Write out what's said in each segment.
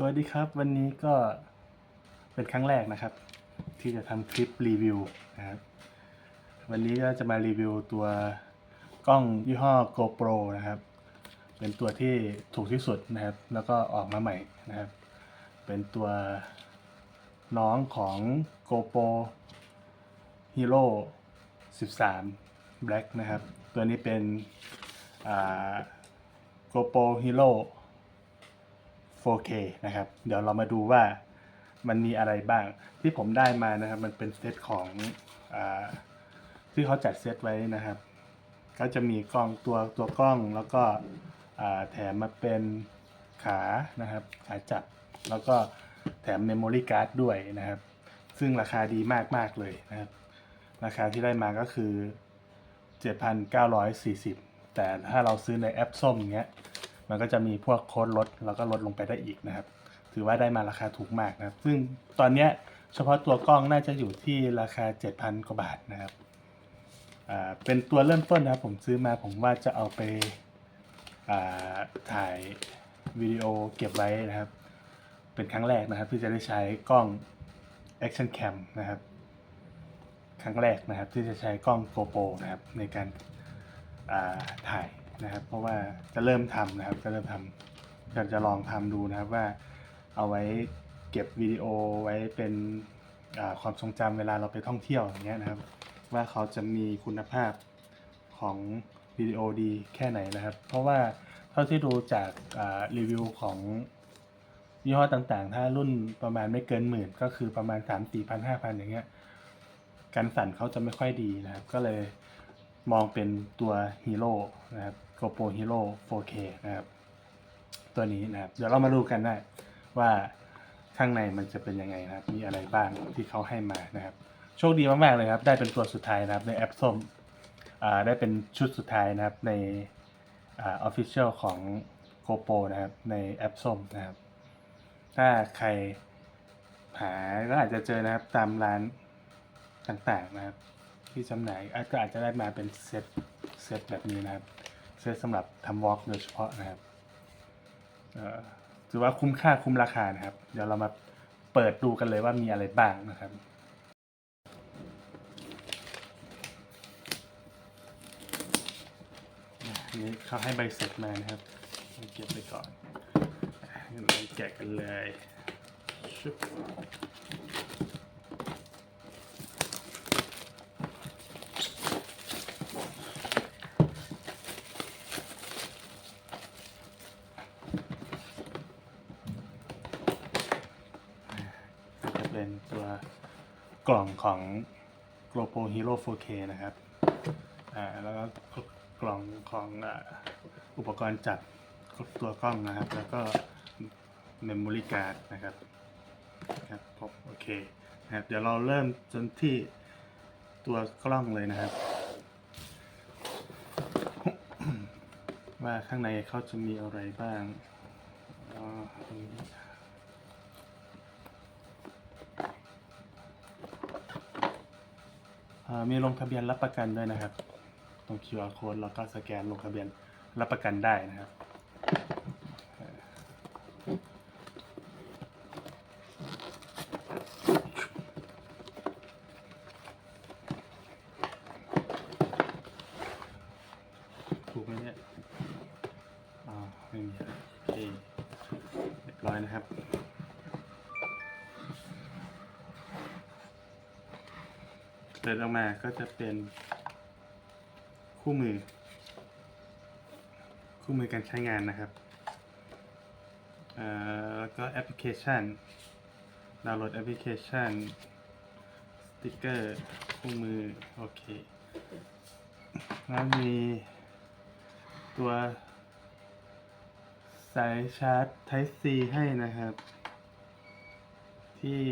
สวัสดีครับ วันนี้ก็เป็นครั้งแรกนะครับ ที่จะทำคลิปรีวิวนะครับวันนี้ก็จะมารีวิวตัวกล้องยี่ห้อ GoPro นะครับ เป็นตัวที่ถูกที่สุดนะครับ แล้วก็ออกมาใหม่นะครับ เป็นตัวน้องของ GoPro Hero 13 Black นะครับ ตัวนี้เป็นอ่า GoPro Hero 4K นะครับ เดี๋ยวเรามาดูว่ามันมีอะไรบ้าง ที่ผมได้มานะครับมันเป็นเซตของอที่เขาจัดเซตไว้นะครับ ก็จะมีกล้องตัวตัวกล้องแล้วก็แถมมาเป็นขานะครับขาจับแล้วก็แถมเมมโมรี่การ์ดด้วยนะครับ ซึ่งราคาดีมากๆเลยนะครับ ราคาที่ได้มาก็คือ 7,940 แต่ถ้าเราซื้อในแอปส้มอย่างเงี้ย มันก็จะมีพวกโค้ดลดแล้วก็ลดลงไปได้อีกนะครับ ถือว่าได้มาราคาถูกมากนะครับ ซึ่งตอนเนี้ยเฉพาะตัวกล้องน่าจะอยู่ที่ราคา 7,000 กว่าบาทนะครับเป็นตัวเริ่มต้นนะครับผมซื้อมาผมว่าจะเอาไปาถ่ายวิดีโอเก็บไว้นะครับ เป็นครั้งแรกนะครับที่จะได้ใช้กล้อง Action Cam นะครับ ครั้งแรกนะครับที่จะใช้กล้อง GoPro นะครับในการาถ่าย นะครับ เพราะว่าจะเริ่มทำนะครับ จะเริ่มทำอยากจะลองทำดูนะครับว่าเอาไว้เก็บวิดีโอไว้เป็นความทรงจำเวลาเราไปท่องเที่ยวอย่างเงี้ยนะครับ ว่าเขาจะมีคุณภาพของวิดีโอดีแค่ไหนนะครับ เพราะว่าเท่าที่ดูจากรีวิวของยี่ห้อต่างๆ ถ้ารุ่นประมาณไม่เกินหมื่น ก็คือประมาณ 3 4 0 0 0 5,000 อย่างเงี้ยการสั่นเขาจะไม่ค่อยดีนะครับ ก็เลยมองเป็นตัวฮีโร่นะครับ GoPro Hero 4K นะครับ ตัวนี้นะครับ เดี๋ยวเรามาดูกันได้ว่าข้างในมันจะเป็นยังไงนะครับ มีอะไรบ้างที่เขาให้มานะครับ โชคดีมาก ๆ เลยครับ ได้เป็นตัวสุดท้ายนะครับในแอปส้มได้เป็นชุดสุดท้ายนะครับในอ่า Official ของ GoPro นะครับในแอปส้มนะครับ ถ้าใครหาก็อาจจะเจอนะครับตามร้านต่างๆนะครับ ที่จำหน่ายก็อาจจะได้มาเป็นเซตเซตแบบนี้นะครับ เซตสำหรับทำวอล์กโดยเฉพาะนะครับถือว่าคุ้มค่าคุ้มราคานะครับ เดี๋ยวเรามาเปิดดูกันเลยว่ามีอะไรบ้างนะครับนนี้เขาให้ใบเสร็จมานะครับ เก็บไปก่อนอะงั้นเราแกะกันเลยชุบ เป็นตัวกล่องของ GoPro Hero 4K นะครับ อ่า แล้วก็กล่องของอุปกรณ์จับตัวกล้องนะครับ แล้วก็ Memory Card นะครับ ครับผมโอเคนะครับ เดี๋ยวเราเริ่มจนที่ตัวกล้องเลยนะครับ ว่าข้างในเขาจะมีอะไรบ้างอ๋อตรงนี้ อ่า มีลงทะเบียนรับประกันด้วยนะครับ ตรง QR code แล้วก็สแกนลงทะเบียนรับประกันได้นะครับเอ่อถูกไหมเนี่ยอ่าไม่มีอะไรโอเคเรียบร้อยนะครับ เปิดออกมาก็จะเป็นคู่มือ คู่มือการใช้งานนะครับแล้วก็แอปพลิเคชันดาวน์โหลดแอปพลิเคชันสติกเกอร์คู่มือ โอเค แล้วมีตัวสายชาร์จ Type C ให้นะครับ ที่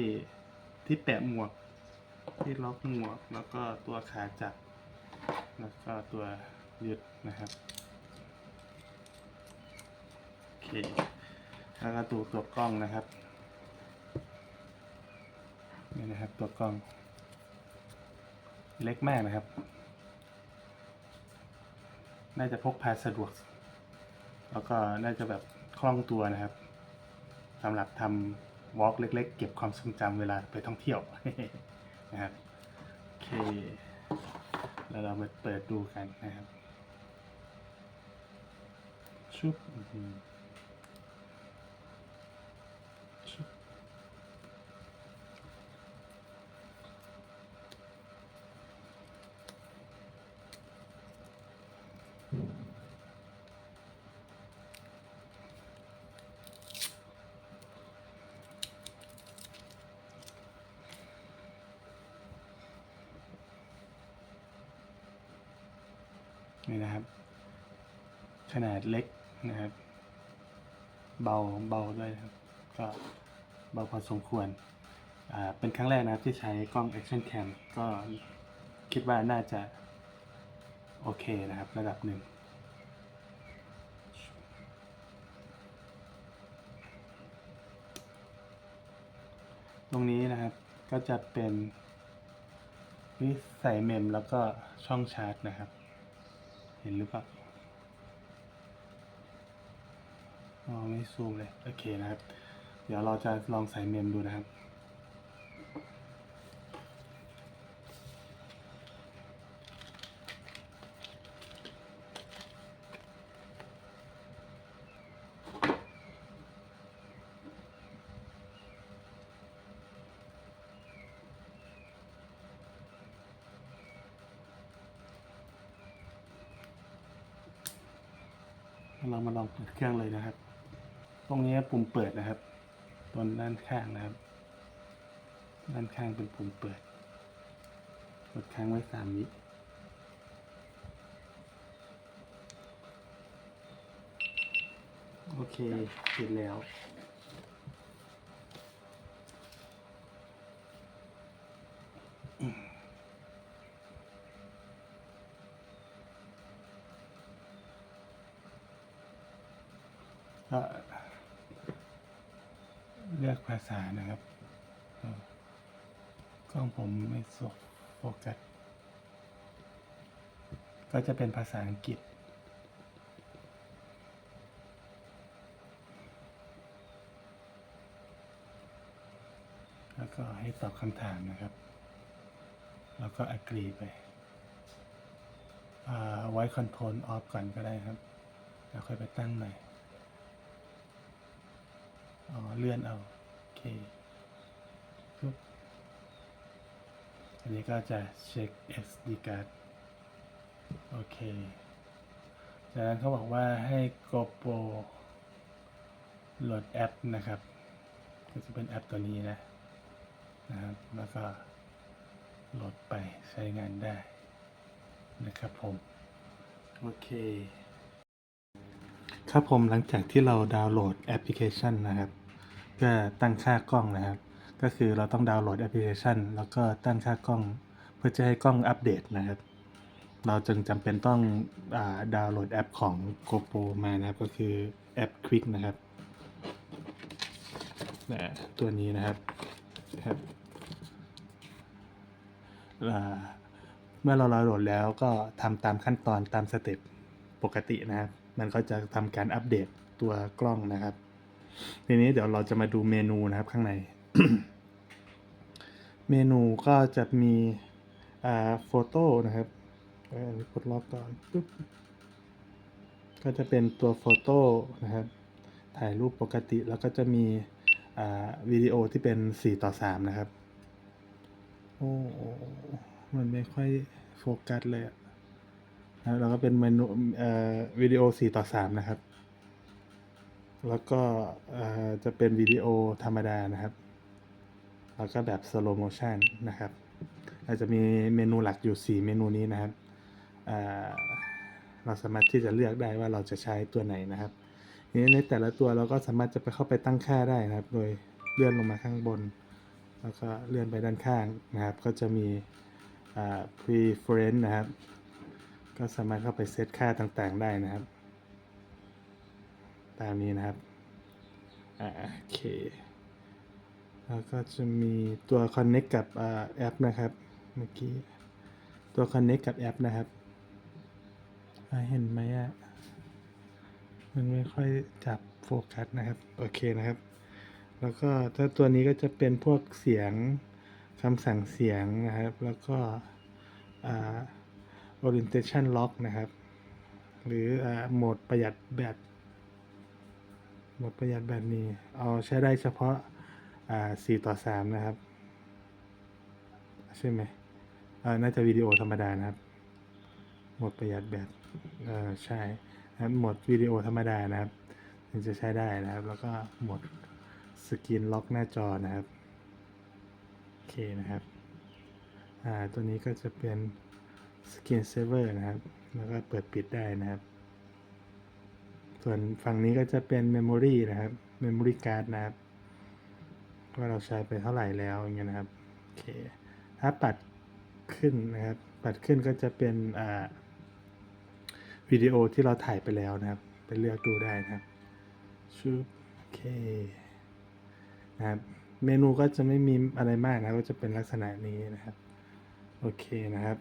ที่แปะหมวก ที่ล็อกหมวก แล้วก็ตัวขาจับ แล้วก็ตัวยึดนะครับโอเคแล้วก็ตัวตัวกล้องนะครับนี่นะครับตัวกล้อง เล็กมากนะครับ น่าจะพกพาสะดวก แล้วก็น่าจะแบบคล่องตัวนะครับทำหรับทำวอล์กเล็ก ๆ เก็บความทรงจำเวลาไปท่องเที่ยว นะครับโอเค แล้วเรามาเปิดดูกันนะครับชุบ นี่นะครับ ขนาดเล็กนะครับ เบาเบาด้วยครับ ก็เบาพอสมควรอ่าเป็นครั้งแรกนะครับที่ใช้กล้อง Action Cam ก็คิดว่าน่าจะโอเคนะครับระดับหนึ่งตรงนี้นะครับก็จะเป็นวิใส่เมมแล้วก็ช่องชาร์จนะครับ ห็นหรือเปล่าอ๋อไม่ซูมเลย โอเคนะครับ เดี๋ยวเราจะลองใส่เมมดูนะครับ เรามาลองเปิดเครื่องเลยนะครับ ตรงนี้ปุ่มเปิดนะครับตรงด้านข้างนะครับ ด้านข้างเป็นปุ่มเปิด กดค้างไว้สามวิโอเคเสร็จแล้ว ก็เลือกภาษานะครับกล้องผมไม่สกโฟกัส ก็จะเป็นภาษาอังกฤษ แล้วก็ให้ตอบคำถามนะครับ แล้วก็ agree ไป ไว้ control off ก่อนก็ได้ครับ แล้วค่อยไปตั้งใหม่ อ๋อเลื่อนเอาโอเคปุ๊บอันนี้ก็จะเช็ค SD card โอเค จากนั้นเขาบอกว่าให้ GoPro โหลดแอปนะครับ ก็จะเป็นแอปตัวนี้นะนะครับ แล้วก็โหลดไปใช้งานได้นะครับผม โอเค ครับผมหลังจากที่เราดาวน์โหลดแอปพลิเคชันนะครับ เพื่อตั้งค่ากล้องนะครับ ก็คือเราต้องดาวน์โหลดแอปพลิเคชัน แล้วก็ตั้งค่ากล้อง เพื่อจะให้กล้องอัปเดตนะครับ เราจึงจำเป็นต้องอดาวน์โหลดแอปของ GoPro มานะครับ ก็คือแอป Quick นะครับนะตัวนี้นะครับครับเมื่อเราดาวน์โหลดแล้วก็ทำตามขั้นตอนตามสเต็ปปกตินะครับ มันก็จะทำการอัปเดตตัวกล้องนะครับ ทีนี้เดี๋ยวเราจะมาดูเมนูนะครับข้างใน เมนูก็จะมีอ่าโฟโต้นะครับเอ่อกดล็อกก่อนปุ๊บก็จะเป็นตัวโฟโต้นะครับ ถ่ายรูปปกติแล้วก็จะมีอ่าวิดีโอที่เป็น 4 ต่อ 3 นะครับ โอ้ มันไม่ค่อยโฟกัสเลยอะ นะแล้วก็เป็นเมนูวิดีโอ 4 ต่อ 3 นะครับ แล้วก็จะเป็นวิดีโอธรรมดานะครับ แล้วก็แบบ slow motion นะครับอาจจะมีเมนูหลักอยู่ 4 เมนูนี้นะครับ เราสามารถที่จะเลือกได้ว่าเราจะใช้ตัวไหนนะครับนี้ในแต่ละตัวเราก็สามารถจะไปเข้าไปตั้งค่าได้นะครับ โดยเลื่อนลงมาข้างบน แล้วก็เลื่อนไปด้านข้างนะครับ ก็จะมี preference นะครับ ก็สามารถเข้าไปเซตค่าต่างๆได้นะครับ ตามนี้นะครับโอเค แล้วก็จะมีตัว connect กับอแอปนะครับ เมื่อกี้ ตัว connect กับแอปนะครับเห็นไหมอะ มันไม่ค่อยจับโฟกัสนะครับ โอเคนะครับ แล้วก็ถ้าตัวนี้ก็จะเป็นพวกเสียงคำสั่งเสียงนะครับ แล้วก็อ่า orientation lock นะครับ หรืออโหมดประหยัดแบตโหมดประหยัดแบตนี้ เอาใช้ได้เฉพาะอ่า4ต่อ3นะครับ ใช่ไหมน่าจะวิดีโอธรรมดานะครับ โหมดประหยัดแบตใช่นะครับโหมดวิดีโอธรรมดานะครับถึงจะใช้ได้นะครับ แล้วก็โหมดสกรีนล็อกหน้าจอนะครับ โอเคนะครับ อ่า ตัวนี้ก็จะเป็น สกรีนเซเวอร์นะครับ แล้วก็เปิดปิดได้นะครับ ส่วนฝั่งนี้ก็จะเป็นเมมโมรีนะครับเมมโมรีการ์ดนะครับว่าเราใช้ไปเท่าไหร่แล้วอย่างเงี้ยนะครับโอเคถ้าปัดขึ้นนะครับ ปัดขึ้นก็จะเป็นอ่าวิดีโอที่เราถ่ายไปแล้วนะครับ ไปเลือกดูได้นะครับชุบโอเคนะครับเมนูก็จะไม่มีอะไรมากนะก็จะเป็นลักษณะนี้นะครับ โอเคนะครับ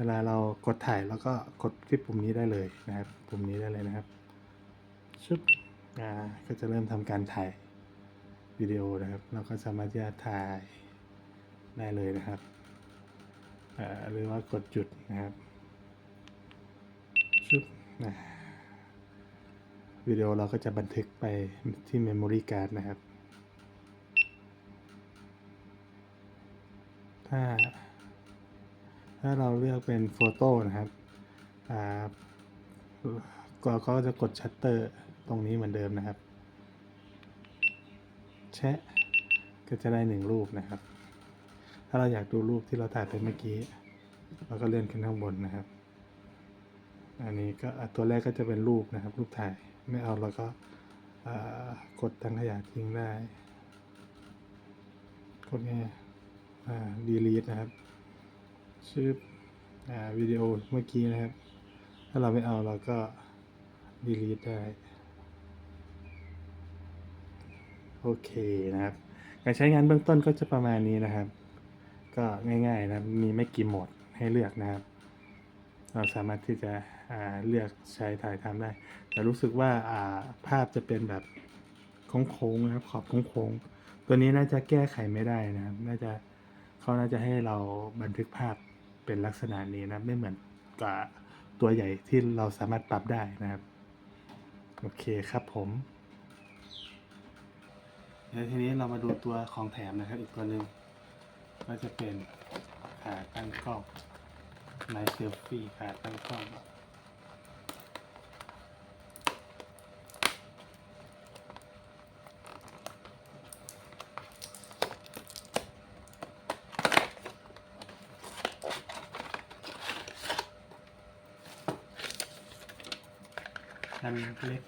เวลาเรากดถ่ายแล้วก็กดที่ปุ่มนี้ได้เลยนะครับปุ่มนี้ได้เลยนะครับชุบอ่าก็จะเริ่มทำการถ่ายวิดีโอนะครับ เราก็สามารถที่จะถ่ายได้เลยนะครับอ่าหรือว่ากดจุดนะครับชุบอ่าวิดีโอเราก็จะบันทึกไปที่ Memory Card นะครับถ้า ถ้าเราเลือกเป็นโฟโต้นะครับอ่าก็ก็จะกดชัตเตอร์ตรงนี้เหมือนเดิมนะครับ แชะก็จะได้หนึ่งรูปนะครับ ถ้าเราอยากดูรูปที่เราถ่ายไปเมื่อกี้ เราก็เลื่อนขึ้นข้างบนนะครับ อันนี้ก็ตัวแรกก็จะเป็นรูปนะครับ รูปถ่ายไม่เอาเราก็กดทั้งขยะทิ้งได้กดไงอ่า delete นะครับ ชื่ออวิดีโอเมื่อกี้นะครับ ถ้าเราไม่เอาเราก็ delete ได้ โอเคนะครับ การใช้งานเบื้องต้นก็จะประมาณนี้นะครับ ก็ง่ายๆนะมีไม่กี่โหมดให้เลือกนะครับ เราสามารถที่จะเลือกใช้ถ่ายทำได้ แต่รู้สึกว่าอ่าภาพจะเป็นแบบโค้งๆนะครับ ขอบโค้งๆตัวนี้น่าจะแก้ไขไม่ได้นะครับ น่าจะเขาน่าจะให้เราบันทึกภาพ เป็นลักษณะนี้นะไม่เหมือนกับตัวใหญ่ที่เราสามารถปรับได้นะครับ โอเคครับผมเดี๋ยวทีนี้เรามาดูตัวของแถมนะครับ อีกตัวหนึ่งก็จะเป็นขาตั้งกล้องไมเซลฟี่ขาตั้งกล้อง เล็ก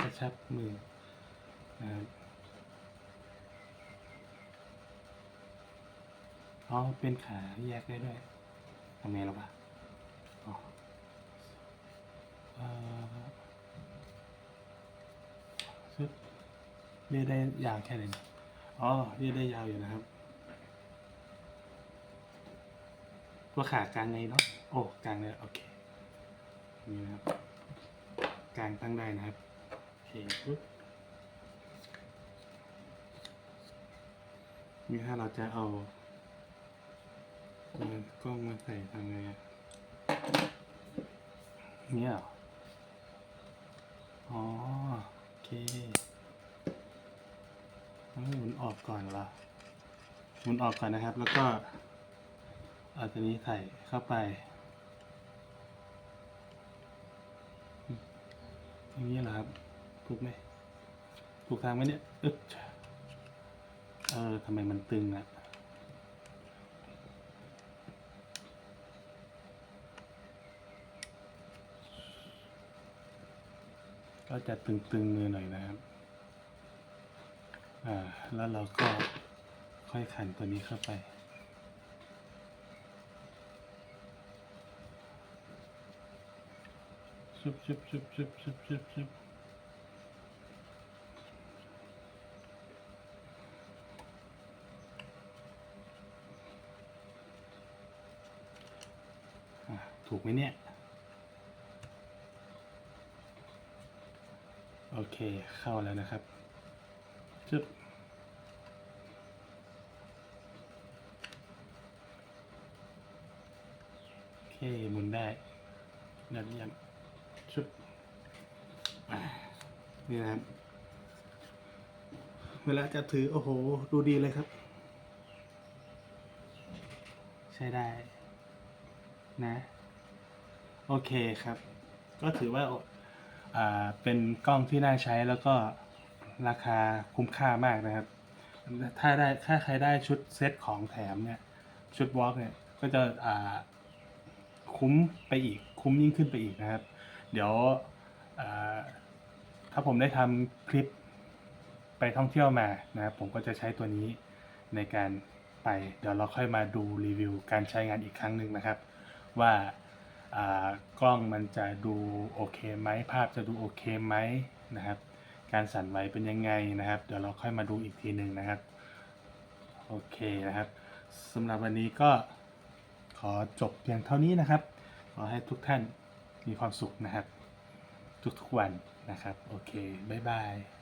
กระชับมือนะครับอ๋อเป็นขาแยกได้ด้วยทำไงหรอวะอ๋อเอ่อซึบเรียกได้ยาวแค่ไหนอ๋อเรียกได้ยาวอยู่นะครับ ตัวขากลางไงเนาะโอ้กลางเลยโอเคนี่นะครับ กลางตั้งได้นะครับโอเคปุ๊บนี่ถ้าเราจะเอาเอากล้องมาใส่ทางไงอะเนี่ยเหรออ๋อโอเคต้องหมุนออกก่อนเหรอหมุนออกก่อนนะครับ แล้วก็เอาตัวนี้ใส่เข้าไป อย่างนี้เหรอครับ ถูกไหม ถูกทางไหมเนี่ยอึ๊บเออทำไมมันตึงอะก็จะตึงๆมือหน่อยนะครับ อ่า แล้วเราก็ค่อยขันตัวนี้เข้าไป ชุบชุบชุบชุบชุบชุบชุบอะถูกไหมเนี่ย โอเคเข้าแล้วนะครับจึ๊บโอเคหมุนได้ยอดเยี่ยมชุบอ่า นี่นะครับ เวลาจะถือ โอ้โห ดูดีเลยครับ ใช้ได้ นะ โอเคครับ ก็ถือว่าเป็นกล้องที่น่าใช้แล้วก็ราคาคุ้มค่ามากนะครับ ถ้าได้ถ้าใครได้ชุดเซตของแถมเนี่ย ชุดวอล์กเนี่ย ก็จะคุ้มไปอีก คุ้มยิ่งขึ้นไปอีกนะครับ เดี๋ยว ถ้าผมได้ทำคลิปไปท่องเที่ยวมานะครับผมก็จะใช้ตัวนี้ในการไป เดี๋ยวเราค่อยมาดูรีวิวการใช้งานอีกครั้งหนึ่งนะครับ ว่ากล้องมันจะดูโอเคไหมภาพจะดูโอเคไหมนะครับ การสั่นไหวเป็นยังไงนะครับ เดี๋ยวเราค่อยมาดูอีกทีหนึ่งนะครับโอเคนะครับสำหรับวันนี้ก็ขอจบเพียงเท่านี้นะครับ ขอให้ทุกท่านมีความสุขนะครับ ทุกๆวัน นะครับ โอเค บ๊ายบาย